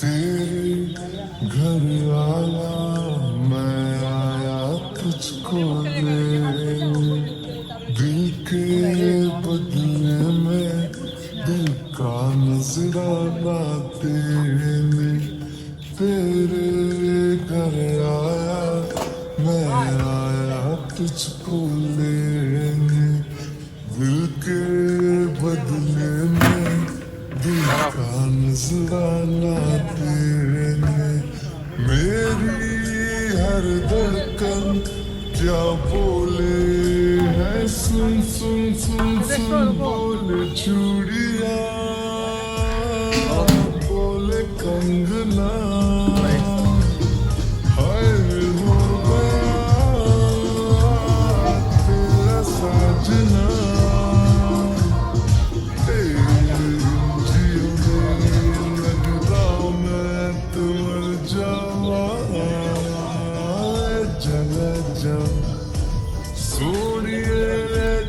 तेरे घर आया मैं आया तुझको दिल के बदले में दिल का नजराना तेरे तेरे आया मैं आया तुझको लेने दिल के बदले में दिल का नजराना तेरे में मेरी हर धड़कन क्या बोले है? सुन सुन सुन सुन बोले चूड़िया।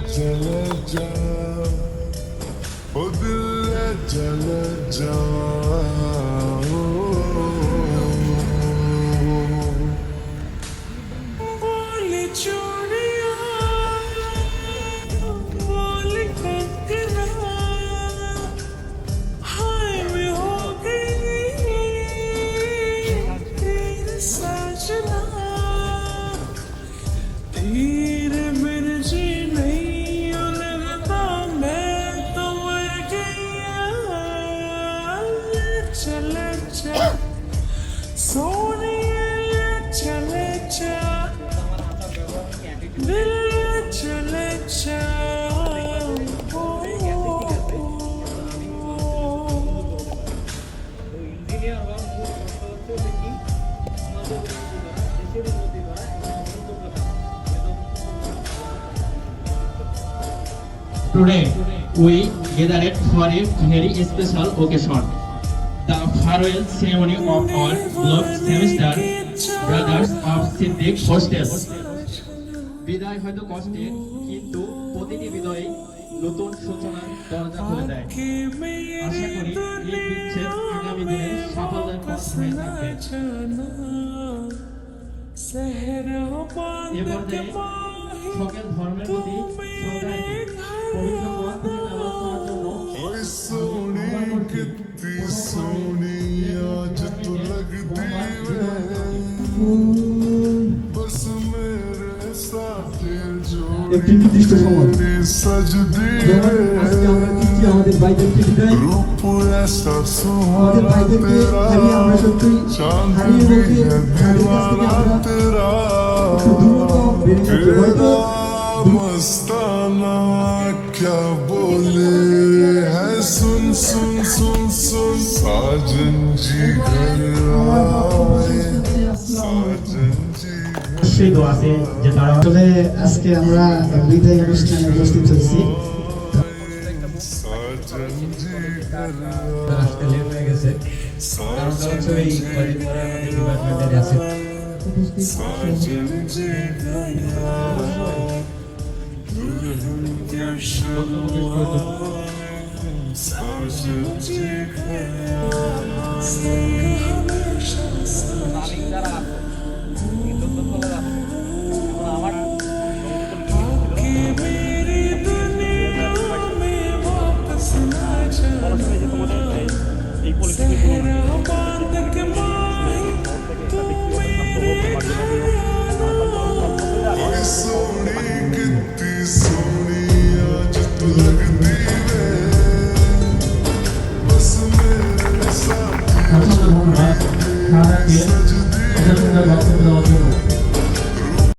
Cele, cele, cele, तेरे बिन जी नहीं लगता मैं तो मर गया चल चल सोनिए Today, we gathered for a very special occasion. The farewell ceremony of our beloved semester brothers of Siddiq Hostel. বিদায় হয়তো কষ্টের কিন্তু প্রতিটি বিদায় নতুন সূচনার দরজা খুলে দেয় আশা করি এই বিচ্ছেদ আগামী দিনে সাফল্যের পথ হয়ে থাকবে এ পর্যায়ে ধর্মের প্রতি একটি নির্দিষ্ট সময় जोड़ी सजदी যেমন আজকে আমরা দিচ্ছি আমাদের ভাইদেরকে বিদায় रूप ऐसा আমাদের सुहाना ভাইদেরকে तेरा হারিয়ে আমরা সত্যি चांद হারিয়ে भी বলতে है তাদের কাছ থেকে दीवाना আমরা तेरा একটু দূরত্ব বেড়ে যাচ্ছে হয়তো तेरा मस्ताना क्या बोले है सुन सुन सुन सुन साजन जी घर आए অবশ্যই দোয়া আছে যে তারা আসলে আজকে আমরা বিদায় অনুষ্ঠানে উপস্থিত হয়েছি। Sergeant 다음에 감사합니다. 감사합니다.